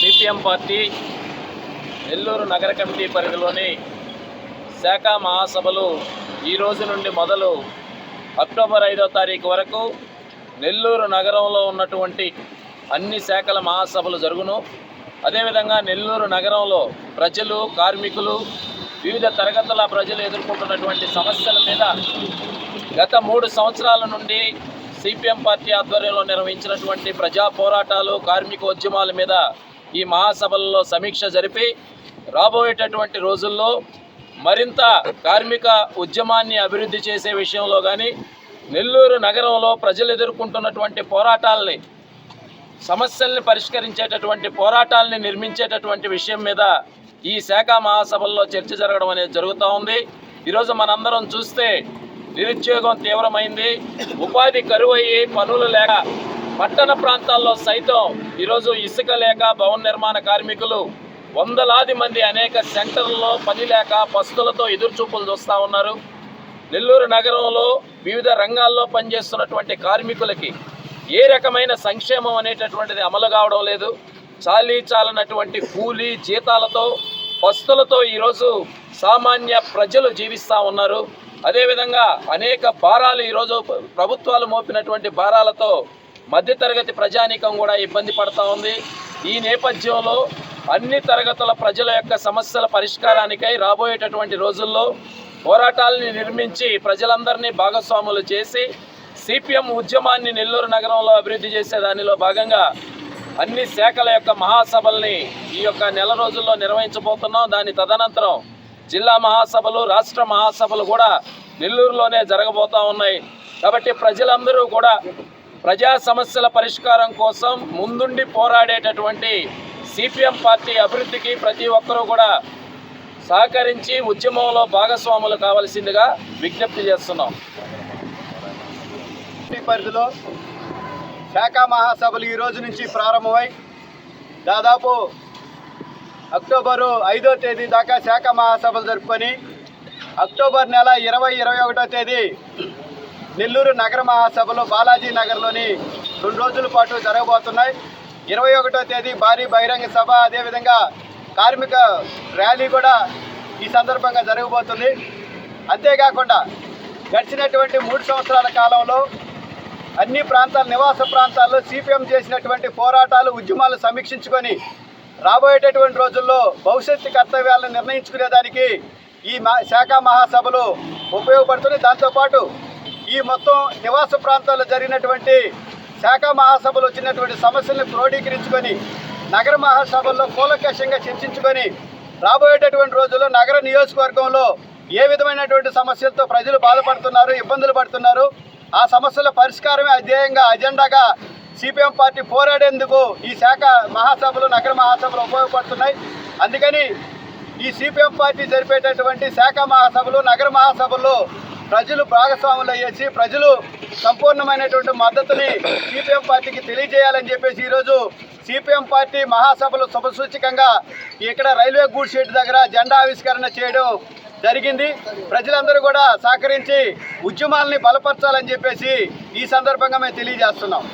CPM party Nellore నగర committee పరిధిలోని శాఖ మహాసభలు ఈ రోజు నుండి మొదలు అక్టోబర్ ఐదో తారీఖు వరకు నెల్లూరు నగరంలో ఉన్నటువంటి అన్ని శాఖల మహాసభలు జరుగును. అదేవిధంగా నెల్లూరు నగరంలో ప్రజలు కార్మికులు వివిధ తరగతుల ప్రజలు ఎదుర్కొంటున్నటువంటి సమస్యల మీద గత మూడు సంవత్సరాల నుండి సిపిఎం పార్టీ ఆధ్వర్యంలో నిర్వహించినటువంటి ప్రజా పోరాటాలు కార్మిక ఉద్యమాల మీద ఈ మహాసభల్లో సమీక్ష జరిపి రాబోయేటటువంటి రోజుల్లో మరింత కార్మిక ఉద్యమాన్ని అభివృద్ధి చేసే విషయంలో కానీ నెల్లూరు నగరంలో ప్రజలు ఎదుర్కొంటున్నటువంటి పోరాటాలని సమస్యల్ని పరిష్కరించేటటువంటి పోరాటాలని నిర్మించేటటువంటి విషయం మీద ఈ శాఖ మహాసభల్లో చర్చ జరగడం అనేది జరుగుతూ ఉంది. ఈరోజు మనందరం చూస్తే నిరుద్యోగం తీవ్రమైంది. ఉపాధి కరువయ్యి పనులు లేక పట్టణ ప్రాంతాల్లో సైతం ఈరోజు ఇసుక లేక భవన నిర్మాణ కార్మికులు వందలాది మంది అనేక సెంటర్లలో పని లేక పస్తులతో ఎదురుచూపులు చూస్తూ ఉన్నారు. నెల్లూరు నగరంలో వివిధ రంగాల్లో పనిచేస్తున్నటువంటి కార్మికులకి ఏ రకమైన సంక్షేమం అనేటటువంటిది అమలు కావడం లేదు. చాలీ చాలనటువంటి కూలీ జీతాలతో పస్తులతో ఈరోజు సామాన్య ప్రజలు జీవిస్తూ ఉన్నారు. అదేవిధంగా అనేక భారాలు ఈరోజు ప్రభుత్వాలు మోపినటువంటి భారాలతో మధ్యతరగతి ప్రజానీకం కూడా ఇబ్బంది పడతా ఉంది. ఈ నేపథ్యంలో అన్ని తరగతుల ప్రజల యొక్క సమస్యల పరిష్కారానికై రాబోయేటటువంటి రోజుల్లో పోరాటాలని నిర్మించి ప్రజలందరినీ భాగస్వాములు చేసి సిపిఎం ఉద్యమాన్ని నెల్లూరు నగరంలో అభివృద్ధి చేసే దానిలో భాగంగా అన్ని శాఖల యొక్క మహాసభల్ని ఈ యొక్క నెల రోజుల్లో నిర్వహించబోతున్నాం. దాని తదనంతరం జిల్లా మహాసభలు రాష్ట్ర మహాసభలు కూడా నెల్లూరులోనే జరగబోతా ఉన్నాయి. కాబట్టి ప్రజలందరూ కూడా ప్రజా సమస్యల పరిష్కారం కోసం ముందుండి పోరాడేటటువంటి సిపిఎం పార్టీ అభివృద్ధికి ప్రతి ఒక్కరూ కూడా సహకరించి ఉద్యమంలో భాగస్వాములు కావాల్సిందిగా విజ్ఞప్తి చేస్తున్నాం. పరిధిలో శాఖ మహాసభలు ఈ రోజు నుంచి ప్రారంభమై దాదాపు అక్టోబరు ఐదో తేదీ దాకా శాఖ మహాసభలు జరుపుకొని అక్టోబర్ నెల ఇరవై ఇరవై ఒకటో తేదీ నెల్లూరు నగర మహాసభలు బాలాజీ నగర్లోని రెండు రోజుల పాటు జరగబోతున్నాయి. ఇరవై ఒకటో తేదీ భారీ బహిరంగ సభ అదేవిధంగా కార్మిక ర్యాలీ కూడా ఈ సందర్భంగా జరగబోతుంది. అంతేకాకుండా గడిచినటువంటి మూడు సంవత్సరాల కాలంలో అన్ని ప్రాంతాల నివాస ప్రాంతాల్లో సిపిఎం చేసినటువంటి పోరాటాలు ఉద్యమాలు సమీక్షించుకొని రాబోయేటటువంటి రోజుల్లో భవిష్యత్తు కర్తవ్యాలను నిర్ణయించుకునేదానికి ఈ శాఖ మహాసభలు ఉపయోగపడుతున్నాయి. దాంతోపాటు ఈ మొత్తం నివాస ప్రాంతాల్లో జరిగినటువంటి శాఖ మహాసభలు వచ్చినటువంటి సమస్యలను క్రోడీకరించుకొని నగర మహాసభల్లో కూలకషంగా చర్చించుకొని రాబోయేటటువంటి రోజుల్లో నగర నియోజకవర్గంలో ఏ విధమైనటువంటి సమస్యలతో ప్రజలు బాధపడుతున్నారు ఇబ్బందులు పడుతున్నారు ఆ సమస్యల పరిష్కారమే అధ్యేయంగా అజెండాగా సిపిఎం పార్టీ పోరాడేందుకు ఈ శాఖ మహాసభలు నగర మహాసభలు ఉపయోగపడుతున్నాయి. అందుకని ఈ సిపిఎం పార్టీ జరిపేటటువంటి శాఖ మహాసభలు నగర మహాసభల్లో ప్రజలు భాగస్వాములు అయ్యేసి ప్రజలు సంపూర్ణమైనటువంటి మద్దతుని సిపిఎం పార్టీకి తెలియజేయాలని చెప్పేసి ఈరోజు సిపిఎం పార్టీ మహాసభలు శుభసూచకంగా ఇక్కడ రైల్వే గూడ్ షెడ్ దగ్గర జెండా ఆవిష్కరణ చేయడం జరిగింది. ప్రజలందరూ కూడా సహకరించి ఉద్యమాలని బలపరచాలని చెప్పేసి ఈ సందర్భంగా మేము తెలియజేస్తున్నాం.